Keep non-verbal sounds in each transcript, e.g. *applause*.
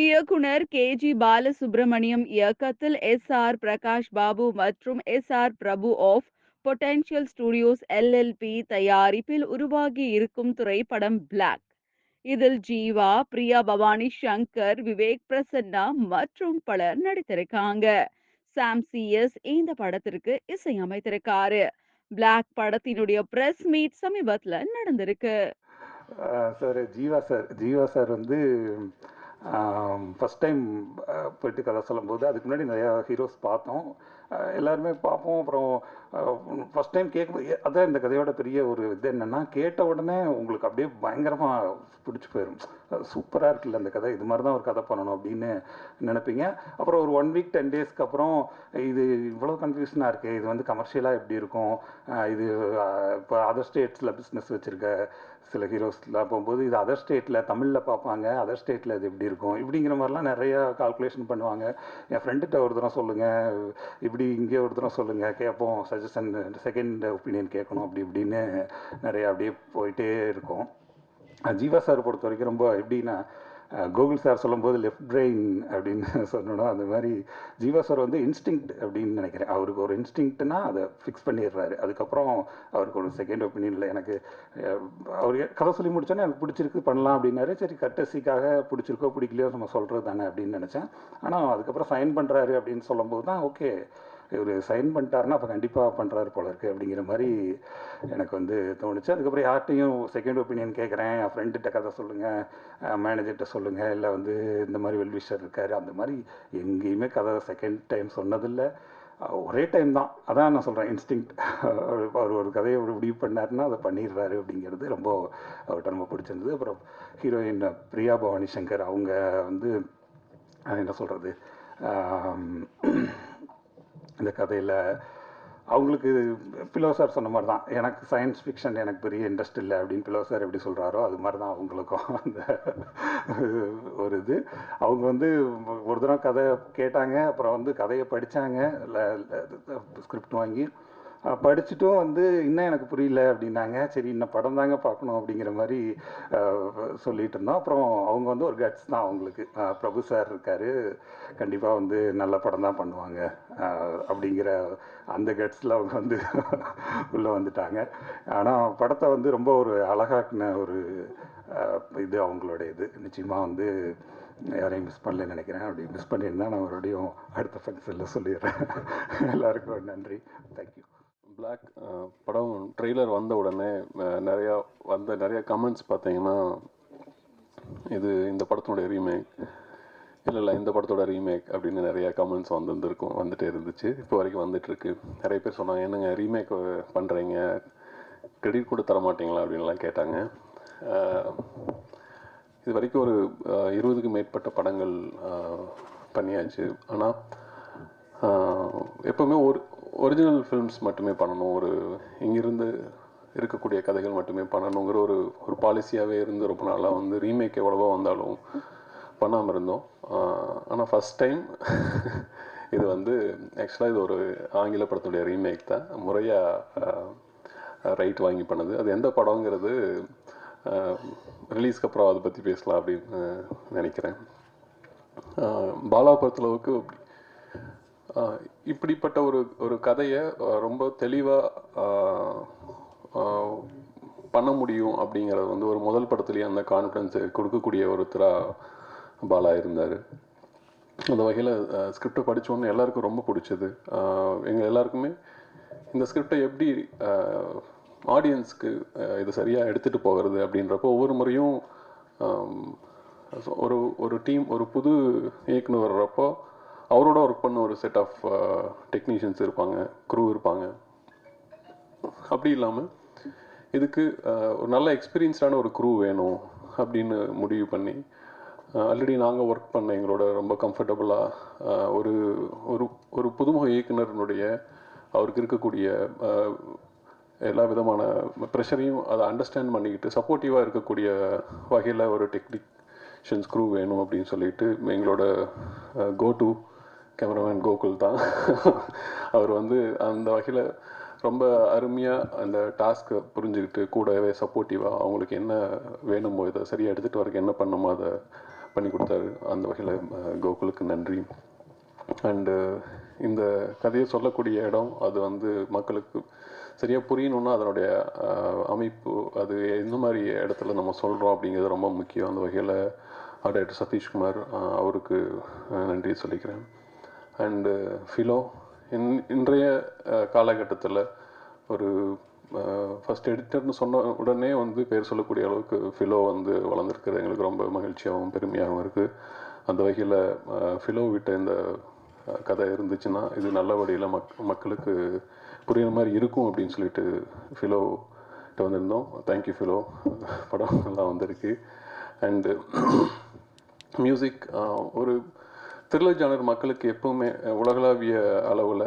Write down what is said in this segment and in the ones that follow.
இயக்குனர் K. G. Balasubramaniam இயக்கத்தில் S. R. Prakash Babu மற்றும் S. R. Prabhu of potential studios LLP தயாரிப்பில் உருவாகி இருக்கும் திரைப்படம் பிளாக் இதில் ஜீவா பிரியா பவானி சங்கர் விவேக் பிரசன்னா மற்றும் பலர் நடித்திருக்காங்க. சாம் சிஎஸ் இந்த படத்திற்கு இசையமைத்திருக்காரு பிளாக் படத்தினுடைய பிரஸ் மீட் சமீபத்தில் நடந்திருக்கு. Sir Jiiva sir Jiiva sir வந்து ஃபஸ்ட் டைம் போயிட்டு கதை சொல்லும்போது அதுக்கு முன்னாடி நிறையா ஹீரோஸ் பார்த்தோம். அஹ் எல்லாருமே பார்ப்போம். அப்புறம் ஃபஸ்ட் டைம் கேட்கும்போது அதான் இந்த கதையோட பெரிய ஒரு இது என்னென்னா கேட்ட உடனே உங்களுக்கு அப்படியே பயங்கரமாக பிடிச்சி போயிடும் சூப்பராக இருக்குல்ல அந்த கதை இது மாதிரி தான் ஒரு கதை பண்ணணும் அப்படின்னு நினைப்பீங்க. அப்புறம் ஒரு ஒன் வீக் டென் டேஸ்க்கு அப்புறம் இது இவ்வளோ கன்ஃபியூஷனாக இருக்குது இது வந்து கமர்ஷியலாக எப்படி இருக்கும்? இது இப்போ அதர் ஸ்டேட்ஸில் பிஸ்னஸ் வச்சுருக்க சில ஹீரோஸ்லாம் போகும்போது இது அதர் ஸ்டேட்டில் தமிழில் பார்ப்பாங்க அதர் ஸ்டேட்டில் இது எப்படி இருக்கும்? இப்படிங்கிற மாதிரிலாம் நிறையா கால்குலேஷன் பண்ணுவாங்க. என் ஃப்ரெண்டுகிட்ட ஒரு தரம் சொல்லுங்கள் இப்படி இங்கே ஒரு தரம் சொல்லுங்கள் கேட்போம் சஜஷன் செகண்ட் ஒப்பீனியன் கேட்கணும் அப்படி இப்படின்னு நிறையா அப்படியே போயிட்டே இருக்கும். ஜீவா சார் பொறுத்த வரைக்கும் ரொம்ப எப்படின்னா கோகுல் சார் சொல்லும்போது லெஃப்ட் பிரெயின் அப்படின்னு சொன்னோம் அந்த மாதிரி ஜீவா சார் வந்து இன்ஸ்டிங்க்ட் அப்படின்னு நினைக்கிறேன். அவருக்கு ஒரு இன்ஸ்டிங்க்ட்னா அதை ஃபிக்ஸ் பண்ணிடுறாரு. அதுக்கப்புறம் அவருக்கு ஒரு செகண்ட் ஒப்பீனியன் இல்லை. எனக்கு அவர் கதை சொல்லி முடிச்சோன்னே எனக்கு பிடிச்சிருக்கு பண்ணலாம் அப்படின்னாரு. சரி கட்டசிக்காக பிடிச்சிருக்கோ பிடிக்கலையோ நம்ம சொல்கிறது தானே அப்படின்னு நினச்சேன். ஆனால் அதுக்கப்புறம் சைன் பண்ணுறாரு அப்படின்னு சொல்லும்போது தான் ஓகே இவர் சைன் பண்ணிட்டாருன்னா அப்போ கண்டிப்பாக பண்ணுறாரு போல இருக்கு அப்படிங்கிற மாதிரி எனக்கு வந்து தோணுச்சு. அதுக்கப்புறம் யார்கிட்டையும் செகண்ட் ஒப்பீனியன் கேட்குறேன் என் ஃப்ரெண்டுகிட்ட கதை சொல்லுங்கள் மேனேஜர்கிட்ட சொல்லுங்கள் இல்லை வந்து இந்த மாதிரி வெல்விஷர் இருக்கார். அந்த மாதிரி எங்கேயுமே கதை செகண்ட் டைம் சொன்னதில்லை. ஒரே டைம் தான். அதான் நான் சொல்கிறேன் இன்ஸ்டிங் *laughs* அவர் ஒரு கதையை ஒரு முடிவு பண்ணார்னா அதை பண்ணிடுறாரு அப்படிங்கிறது ரொம்ப அவர்கிட்ட ரொம்ப பிடிச்சிருந்தது. அப்புறம் ஹீரோயின் பிரியா பவானி சங்கர் அவங்க வந்து என்ன சொல்கிறது இந்த கதையில். அவங்களுக்கு பிலோ சார் சொன்ன மாதிரி தான் எனக்கு சயின்ஸ் ஃபிக்ஷன் எனக்கு பெரிய இன்ட்ரெஸ்ட் இல்லை அப்படின்னு பிலோ சார் எப்படி சொல்கிறாரோ அது மாதிரி தான் அவங்களுக்கும் *laughs* அந்த ஒரு இது. அவங்க வந்து ஒரு தடவை கதை கேட்டாங்க அப்புறம் வந்து கதையை படித்தாங்க ஸ்கிரிப்ட் வாங்கி படிச்சுட்டும் வந்து இன்னும் எனக்கு புரியல அப்படின்னாங்க. சரி இன்னும் படம் தாங்க பார்க்கணும் அப்படிங்கிற மாதிரி சொல்லிட்டு இருந்தோம் அப்புறம் அவங்க வந்து ஒரு கட்ஸ் தான் அவங்களுக்கு. பிரபு சார் இருக்காரு. கண்டிப்பாக வந்து நல்ல படம் தான் பண்ணுவாங்க. அப்படிங்கிற அந்த கட்ஸில் அவங்க வந்து *laughs* உள்ளே வந்துட்டாங்க. ஆனால் படத்தை வந்து ரொம்ப ஒரு அழகாக்குன ஒரு இது அவங்களோட இது. நிச்சயமாக வந்து யாரையும் மிஸ் பண்ணலன்னு நினைக்கிறேன். அப்படி மிஸ் பண்ணியிருந்தா நான் மறுபடியும் அடுத்த ஃபங்க்ஷனில் சொல்லிடுறேன். *laughs* எல்லாருக்கும் நன்றி. தேங்க்யூ பிளாக் படம் ட்ரெய்லர் வந்த உடனே நிறையா வந்த நிறைய கமெண்ட்ஸ் பார்த்தீங்கன்னா இது இந்த படத்தினுடைய ரீமேக் இல்லை இல்லை இந்த படத்தோட ரீமேக் அப்படின்னு நிறைய கமெண்ட்ஸ் வந்துருந்துருக்கும் வந்துட்டே இருந்துச்சு. இப்போ வரைக்கும் வந்துட்டுருக்கு. நிறைய பேர் சொன்னாங்க என்னங்க ரீமேக் பண்ணுறீங்க கிரெடிட் கூட தர மாட்டீங்களா அப்படின்லாம் கேட்டாங்க இது வரைக்கும் ஒரு இருபதுக்கு மேற்பட்ட படங்கள் பண்ணியாச்சு. ஆனால் எப்போவுமே ஒரு ஒரிஜினல் ஃபில்ம்ஸ் மட்டுமே பண்ணணும். ஒரு இங்கிருந்து இருக்கக்கூடிய கதைகள் மட்டுமே பண்ணணுங்கிற ஒரு ஒரு பாலிசியாகவே இருந்து ரொம்ப நாளாக வந்து ரீமேக் எவ்வளவோ வந்தாலும் பண்ணாமல் இருந்தோம். ஆனால் ஃபஸ்ட் டைம் இது வந்து ஆக்சுவலாக இது ஒரு ஆங்கில படத்துடைய ரீமேக் தான். முறையாக ரைட் வாங்கி பண்ணது. அது எந்த படங்கிறது ரிலீஸ்க்கு அப்புறம் அதை பற்றி பேசலாம் அப்படின்னு நினைக்கிறேன். ஆஹ் பாலா பொறுத்தளவுக்கு இப்படிப்பட்ட ஒரு ஒரு கதையை ரொம்ப தெளிவாக பண்ண முடியும் அப்படிங்கிறது வந்து ஒரு முதல் படத்துலேயே அந்த கான்ஃபிடன்ஸ் கொடுக்கக்கூடிய ஒருத்தராக பாலா இருந்தார். அந்த வகையில் ஸ்கிரிப்டை படித்தோன்னு எல்லாருக்கும் ரொம்ப பிடிச்சது. எங்கள் எல்லாருக்குமே இந்த ஸ்கிரிப்டை எப்படி ஆடியன்ஸ்க்கு இது சரியாக எடுத்துகிட்டு போகிறது அப்படின்றப்போ ஒவ்வொரு முறையும் ஒரு ஒரு டீம் ஒரு புது இயக்குனர் வர்றப்போ அவரோட ஒர்க் பண்ண ஒரு செட் ஆஃப் டெக்னீஷியன்ஸ் இருப்பாங்க க்ரூ இருப்பாங்க. அப்படி இல்லாமல் இதுக்கு uh, ஒரு நல்ல எக்ஸ்பீரியன்ஸ்டான ஒரு க்ரூ வேணும் அப்படின்னு முடிவு பண்ணி ஆல்ரெடி நாங்கள் ஒர்க் பண்ண எங்களோட ரொம்ப கம்ஃபர்டபுளாக uh, ஒரு ஒரு ஒரு புதுமுக இயக்குனருடைய அவருக்கு இருக்கக்கூடிய uh, எல்லா விதமான ப்ரெஷரையும் அதை அண்டர்ஸ்டாண்ட் பண்ணிக்கிட்டு சப்போர்ட்டிவாக இருக்கக்கூடிய வகையில் ஒரு டெக்னிஷியன்ஸ் க்ரூ வேணும் அப்படின்னு சொல்லிட்டு எங்களோட கோ டு கேமராமேன் கோகுல் தான். அவர் வந்து அந்த வகையில் ரொம்ப அருமையாக அந்த டாஸ்க்கை புரிஞ்சுக்கிட்டு கூடவே சப்போர்ட்டிவாக அவங்களுக்கு என்ன வேணுமோ இதை சரியாக எடுத்துகிட்டு வரைக்கும் என்ன பண்ணுமோ அதை பண்ணி கொடுத்தாரு. அந்த வகையில் கோகுலுக்கு நன்றி. அண்டு இந்த கதையை சொல்லக்கூடிய இடம் அது வந்து மக்களுக்கு சரியாக புரியணுன்னா அதனுடைய அமைப்பு அது எந்த மாதிரி இடத்துல நம்ம சொல்கிறோம் அப்படிங்கிறது ரொம்ப முக்கியம். அந்த வகையில் டைரக்டர் சதீஷ்குமார் அவருக்கு நன்றி சொல்லிக்கிறேன். அண்டு ஃபிலோ uh, இன் இன்றைய uh, காலகட்டத்தில் ஒரு uh, ஃபஸ்ட் எடிட்டர்னு சொன்ன உடனே வந்து பேர் சொல்லக்கூடிய அளவுக்கு ஃபிலோ வந்து வளர்ந்துருக்குறது. எங்களுக்கு ரொம்ப மகிழ்ச்சியாகவும் பெருமையாகவும் இருக்குது அந்த வகையில் ஃபிலோ விட்ட இந்த கதை இருந்துச்சுன்னா இது நல்ல வழியில் மக் மக்களுக்கு புரியுற மாதிரி இருக்கும் அப்படின்னு சொல்லிட்டு ஃபிலோ கிட்ட வந்திருந்தோம். தேங்க்யூ ஃபிலோ படம் நல்லா வந்திருக்கு. அண்டு மியூசிக் ஒரு த்ரில்லர் ஜானர் மக்களுக்கு எப்பவுமே உலகளாவிய அளவில்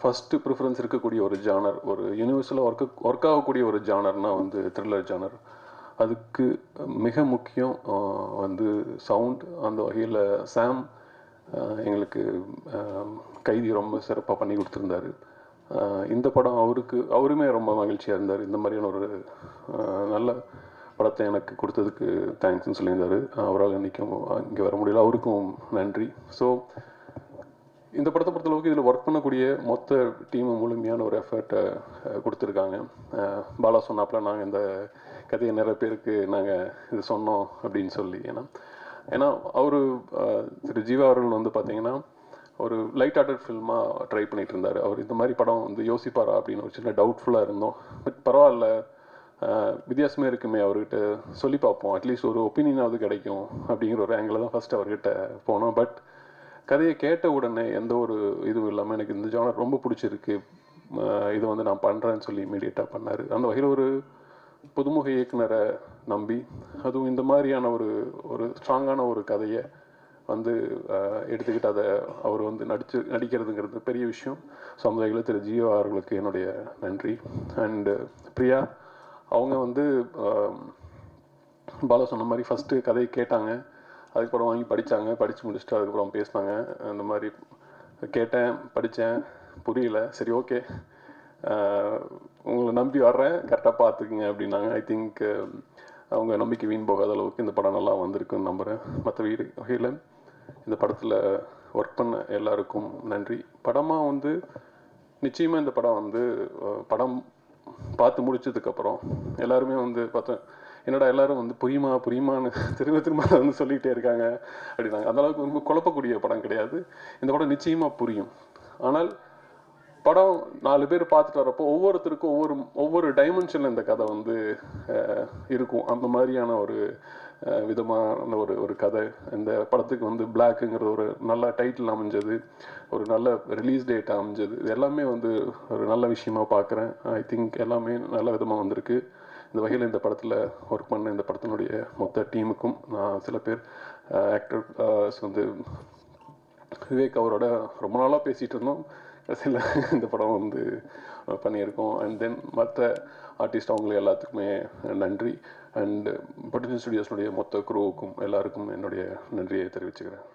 ஃபஸ்ட்டு ப்ரிஃபரன்ஸ் இருக்கக்கூடிய ஒரு ஜானர் ஒரு யூனிவர்சலாக ஒர்க் ஒர்க் ஆகக்கூடிய ஒரு ஜானர்னால் வந்து த்ரில்லர் ஜானர் அதுக்கு மிக முக்கியம் வந்து சவுண்ட் அந்த வகையில் சாம் எங்களுக்கு கைதி ரொம்ப சிறப்பாக பண்ணி கொடுத்துருந்தாரு. இந்த படம் அவருக்கு அவருமே ரொம்ப மகிழ்ச்சியாக இருந்தார். இந்த மாதிரியான ஒரு நல்ல படத்தை எனக்கு கொடுத்ததுக்கு தேங்க்ஸ்னு சொல்லியிருந்தாரு. அவரால் இன்றைக்கும் இங்கே வர முடியல. அவருக்கும் நன்றி. ஸோ இந்த படத்தை பொறுத்தளவுக்கு இதில் ஒர்க் பண்ணக்கூடிய மொத்த டீமும் முழுமையான ஒரு எஃபர்ட்டை கொடுத்துருக்காங்க. பாலா சொன்னாப்பில் நாங்கள் இந்த கதையை நிறைய பேருக்கு நாங்கள் இது சொன்னோம் அப்படின்னு சொல்லி. ஏன்னா ஏன்னா அவர் திரு ஜீவா அவர்கள் வந்து பார்த்தீங்கன்னா ஒரு லைட் ஹார்ட்டட் ஃபில்மாக ட்ரை பண்ணிகிட்டு இருந்தார். அவர் இந்த மாதிரி படம் வந்து யோசிப்பாரா அப்படின்னு ஒரு சின்ன டவுட்ஃபுல்லாக இருந்தோம். பட் பரவாயில்ல. வித்தியாசமே இருக்குமே அவர்கிட்ட. சொல்லி பார்ப்போம். அட்லீஸ்ட் ஒரு ஒப்பீனியனாவது கிடைக்கும் அப்படிங்கிற ஒரு ஆங்கிள் தான் ஃபஸ்ட் அவர்கிட்ட போனோம். பட் கதையை கேட்ட உடனே எந்த ஒரு இதுவும் இல்லாமல் எனக்கு இந்த ஜானர் ரொம்ப பிடிச்சிருக்கு. இதை வந்து நான் பண்ணுறேன்னு சொல்லி இமீடியட்டாக பண்ணார். அந்த வகையில் ஒரு புதுமுக இயக்குனரை நம்பி அதுவும் இந்த மாதிரியான ஒரு ஒரு ஸ்ட்ராங்கான ஒரு கதையை வந்து எடுத்துக்கிட்டு அதை அவர் வந்து நடிச்சு நடிக்கிறதுங்கிறது பெரிய விஷயம். சமுதாயிகள் திரு ஜியோ அவர்களுக்கு என்னுடைய நன்றி. அண்டு பிரியா அவங்க வந்து அஹ், பாலா சொன்ன மாதிரி ஃபஸ்ட்டு கதையை கேட்டாங்க. அதுக்கப்புறம் வாங்கி படித்தாங்க படித்து முடிச்சுட்டு அதுக்கப்புறம் பேசினாங்க. அந்த மாதிரி கேட்டேன் படித்தேன் புரியல. சரி ஓகே உங்களை நம்பி வர்றேன். கரெக்டாக பார்த்துக்குங்க அப்படின்னாங்க. ஐ திங்க் அவங்க நம்பிக்கை வீண் போகாத அளவுக்கு இந்த படம் நல்லா வந்திருக்குன்னு நம்புகிறேன் மற்ற வீடு வகையில் இந்த படத்தில் ஒர்க் பண்ண எல்லாருக்கும் நன்றி. படமாக வந்து நிச்சயமாக இந்த படம் வந்து படம் பார்த்து முடிச்சதுக்கப்புறம் எல்லாருமே வந்து பார்த்தேன் என்னடா எல்லாரும் வந்து புரியுமா புரியுமான்னு திரும்ப திரும்ப அதை வந்து சொல்லிகிட்டே இருக்காங்க அப்படின்னாங்க. அந்த அளவுக்கு ரொம்ப குழப்பக்கூடிய படம் கிடையாது. இந்த படம் நிச்சயமாக புரியும். ஆனால் படம் நாலு பேர் பார்த்துட்டு வரப்போ ஒவ்வொருத்தருக்கும் ஒவ்வொரு ஒவ்வொரு டைமென்ஷனில் இந்த கதை வந்து இருக்கும். அந்த மாதிரியான ஒரு விதமான ஒரு ஒரு கதை. இந்த படத்துக்கு வந்து பிளாக்குங்கிற ஒரு நல்ல டைட்டில் அமைஞ்சது. ஒரு நல்ல ரிலீஸ் டேட் அமைஞ்சது. இது எல்லாமே வந்து ஒரு நல்ல விஷயமா பார்க்குறேன். ஐ திங்க் எல்லாமே நல்ல விதமாக வந்திருக்கு. இந்த வகையில் இந்த படத்தில் ஒர்க் பண்ண இந்த படத்தினுடைய மொத்த டீமுக்கும் நான் சில பேர் ஆக்டர்ஸ் வந்து விவேக் அவரோட ரொம்ப நாளாக பேசிகிட்டு இருந்தோம். கடைசியில் இந்த படம் வந்து பண்ணியிருக்கோம். அண்ட் தென் மற்ற ஆர்டிஸ்ட் அவங்களுக்கு எல்லாத்துக்குமே நன்றி. அண்ட் பொட்டன்ஷியல் ஸ்டுடியோஸ்னுடைய மொத்த குரூவுக்கும் எல்லாருக்கும் என்னுடைய நன்றியை தெரிவிச்சுக்கிறேன்.